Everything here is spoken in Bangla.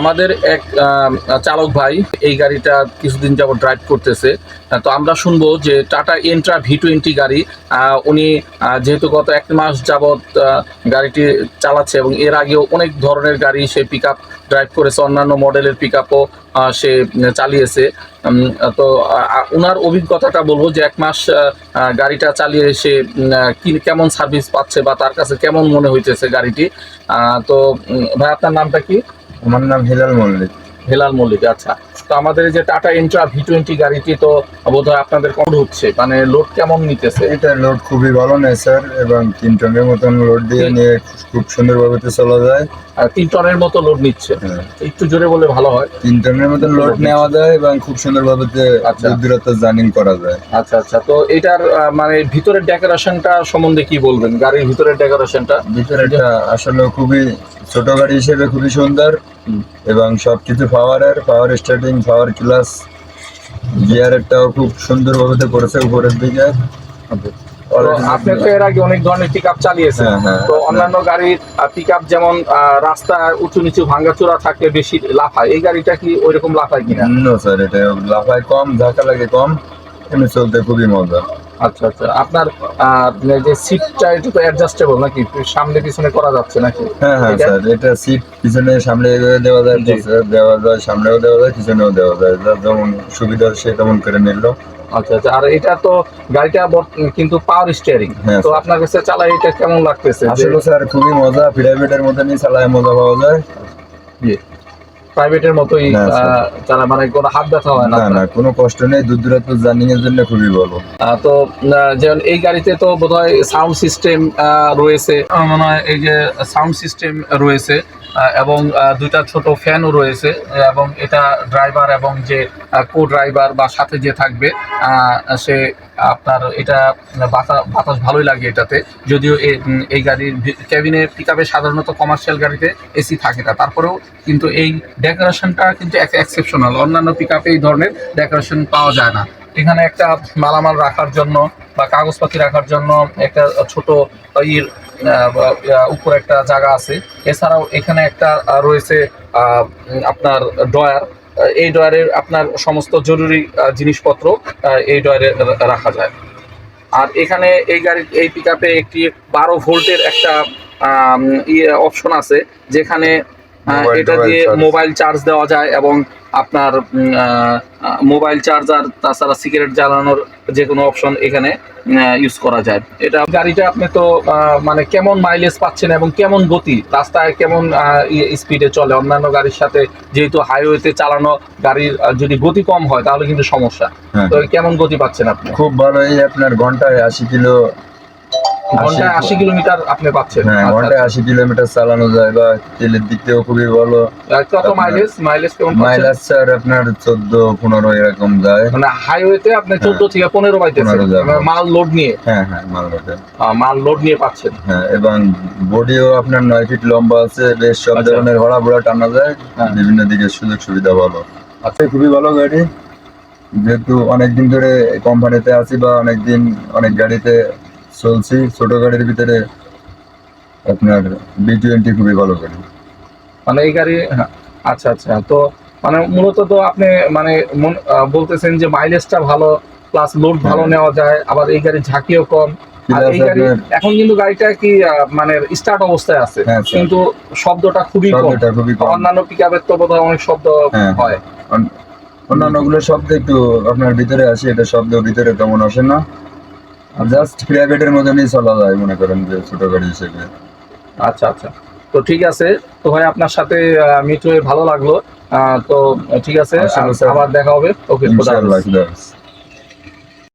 আমাদের এক চালক ভাই এই গাড়িটা কিছুদিন যাবত ড্রাইভ করতেছে। তো আমরা শুনব যে টাটা এন্ট্রা ভি টোয়েন্টি গাড়ি উনি যেহেতু গত এক মাস যাবত গাড়িটি চালাচ্ছে এবং এর আগেও অনেক ধরনের গাড়ি সে পিক আপ ড্রাইভ করেছে, অন্যান্য মডেলের পিক আপও সে চালিয়েছে। তো ওনার অভিজ্ঞতাটা বলব যে এক মাস গাড়িটা চালিয়ে সে কেমন সার্ভিস পাচ্ছে বা তার কাছে কেমন মনে হইতেছে গাড়িটি। তো ভাই, আপনার নামটা কি? আমার নাম হেলাল মল্লিক। হেলাল মল্লিক আচ্ছা। তো আমাদের যে টাটা ইন্ট্রা ভি টোয়েন্টি গাড়িটি তো বোধ হয় আপনাদের কম হচ্ছে মানে লোড কেমন নিতেছে? এটা লোড খুবই ভালো নেই স্যার এবং তিন টনের মতন লোড দিয়ে নিয়ে খুব সুন্দরভাবে তো চলা যায়। আর তিন টনের মতো লোড নিচ্ছে। হ্যাঁ, একটু জোরে বলে ভালো হয়। তিন টনের মতন লোড নেওয়া যায় এবং খুব সুন্দরভাবে আচ্ছা। দূরত্ব জার্নিং করা যায়। আচ্ছা আচ্ছা। তো এটার আহ, মানে ভিতরের ডেকোরেশনটা সম্বন্ধে কি বলবেন? গাড়ির ভিতরের ডেকোরেশনটা ভিতরেটা আসলে খুবই ছোট গাড়ি হিসেবে খুবই সুন্দর। এবং সবকিছু পাওয়ারের পাওয়ার স্টার্টিং পাওয়ার ক্লাস গিয়ারেরটাও খুব সুন্দরভাবে করেছে উপরের দিকে। আপনি তো এর আগে অনেক ধরনের পিক আপ চালিয়েছেন। হ্যাঁ, হ্যাঁ, তো অন্যান্য গাড়ির পিক আপ যেমন আহ, রাস্তায় উঁচু নিচু ভাঙ্গাচোরা থাকলে বেশি লাফায় এই গাড়িটা কি লাফায় কিনা? নো স্যার এটা লাফায় কম ধাক্কা লাগে কম এমনি চলতে খুবই মজা। আচ্ছা আচ্ছা। আপনার যে সিটটা এটা তো অ্যাডজাস্টেবল নাকি সামনে পিছনে করা যাচ্ছে নাকি? হ্যাঁ হ্যাঁ স্যার। এটা সিট পিছনে সামনে দেওয়া যায়। দেওয়া যায় সামনেও দেওয়া যায় পিছনেও দেওয়া যায়। যেমন সুবিধা সে তেমন করে নিল। আচ্ছা আচ্ছা। আর এটা তো গাড়িটা কিন্তু পাওয়ার স্টিয়ারিং হ্যাঁ, তো আপনার কাছে চালাই এটা কেমন লাগতেছে? আসলে স্যার খুবই মজা প্রাইভেটের মতনই চালায় মজা পাওয়া যায়। প্রাইভেটের মতোই তারা মানে কোনো হাত ব্যথা হয় না না না কোনো কষ্ট নেই। দূর দূরান্ত জার্নিং এর জন্য খুবই ভালো। আহ, তো আহ, যেমন এই গাড়িতে তো বোধহয় সাউন্ড সিস্টেম রয়েছে। আমার মনে হয় এই যে সাউন্ড সিস্টেম রয়েছে এবং দুইটা ছোট ফ্যানও রয়েছে এবং এটা ড্রাইভার এবং যে কো ড্রাইভার বা সাথে যে থাকবে সে আপনার এটা বাতাস বাতাস ভালোই লাগে এটাতে। যদিও এই গাড়ির ক্যাবিনে পিক সাধারণত কমার্শিয়াল গাড়িতে এসি থাকে না। তারপরেও কিন্তু এই ডেকোরেশনটা কিন্তু এক্সেপশনাল অন্যান্য পিক এই ধরনের ডেকোরেশন পাওয়া যায় না। এখানে একটা মালামাল রাখার জন্য বা কাগজপাতি রাখার জন্য একটা ছোট আহ, উপরে একটা জায়গা আছে। এছাড়াও এখানে একটা রয়েছে আপনার ডয়ার এই ডয়ারে আপনার সমস্ত জরুরি জিনিসপত্র এই ডয়ারে রাখা যায়। আর এখানে এই গাড়ির এই পিক একটি বারো ভোল্টের একটা ইয়ে অপশন আছে, যেখানে এটা device দিয়ে মোবাইল চার্জ দেওয়া যায় এবং আপনার মোবাইল চার্জার তাছাড়া সিগারেট জ্বালানোর যে কোনো অপশন এখানে ইউজ করা যায়। এটা গাড়িটা আপনি তো মানে কেমন মাইলেজ পাচ্ছেন এবং কেমন গতি? রাস্তায় কেমন স্পিডে চলে? অন্যান্য গাড়ির সাথে যেহেতু হাইওয়েতে চালানো গাড়ির যদি গতি কম হয় তাহলে কিন্তু সমস্যা। হ্যাঁ। তো কেমন গতি পাচ্ছেন আপনি? খুব ভালো এই আপনার ঘন্টায় আশি কিলো ঘন্টায় আশি- কিলোমিটার আপনি পাচ্ছেন। হ্যাঁ আচ্ছা, ঘন্টায় আশি কিলোমিটার চালানো যায় বা তেলের দিক থেকেও খুবই ভালো। আচ্ছা। কত মাইলেজ মাইলেজ কেমন মাইলেজ স্যার আপনার চোদ্দ পনেরো এরকম যায়। মানে হাইওয়েতে আপনি চোদ্দ থেকে পনেরো পাইতেছেন। 15 যাবে। মানে মাল লোড নিয়ে। হ্যাঁ হ্যাঁ মালবাটে আহ, মাল লোড নিয়ে পাচ্ছেন। হ্যাঁ এবং বডিও আপনার নয় ফিট লম্বা আছে বেশ সব আচ্ছা। ধরনের ভাড়া ভোড়া টানা যায়। হ্যাঁ। বিভিন্ন দিকে সুযোগ সুবিধা ভালো। আচ্ছা। খুবই ভালো গাড়ি। যেহেতু অনেকদিন ধরে কোম্পানিতে আছি বা অনেকদিন অনেক গাড়িতে চলছি ছোট গাড়ির ভিতরে আপনার বি টোয়েন্টি খুবই ভালো গাড়ি। মানে এই গাড়ি হ্যাঁ, আচ্ছা আচ্ছা তো মানে মূলত তো আপনি মানে বলতেছেন যে মাইলেজটা ভালো প্লাস লোড ভালো হ্যাঁ। নেওয়া যায় আবার এই গাড়ির ঝাঁকিও কম। গাড়ি এখন কিন্তু গাড়িটা কি মানে স্টার্ট অবস্থায় আছে হ্যাঁ, কিন্তু শব্দটা খুবই কম। অন্যান্য পিক আপের তো বোধহয় অনেক শব্দ হ্যাঁ। হয়। অন্যান্যগুলো শব্দ একটু আপনার ভিতরে আসে এটা শব্দ ভিতরে তেমন আসে না। জাস্ট প্রাইভেটের মতনই চলা যায় মনে করেন যে ছোট গাড়ি হিসেবে। আচ্ছা আচ্ছা। তো ঠিক আছে তো ভাই আপনার সাথে মিট হয়ে ভালো লাগল। তো ঠিক আছে আবার দেখা হবে। ওকে।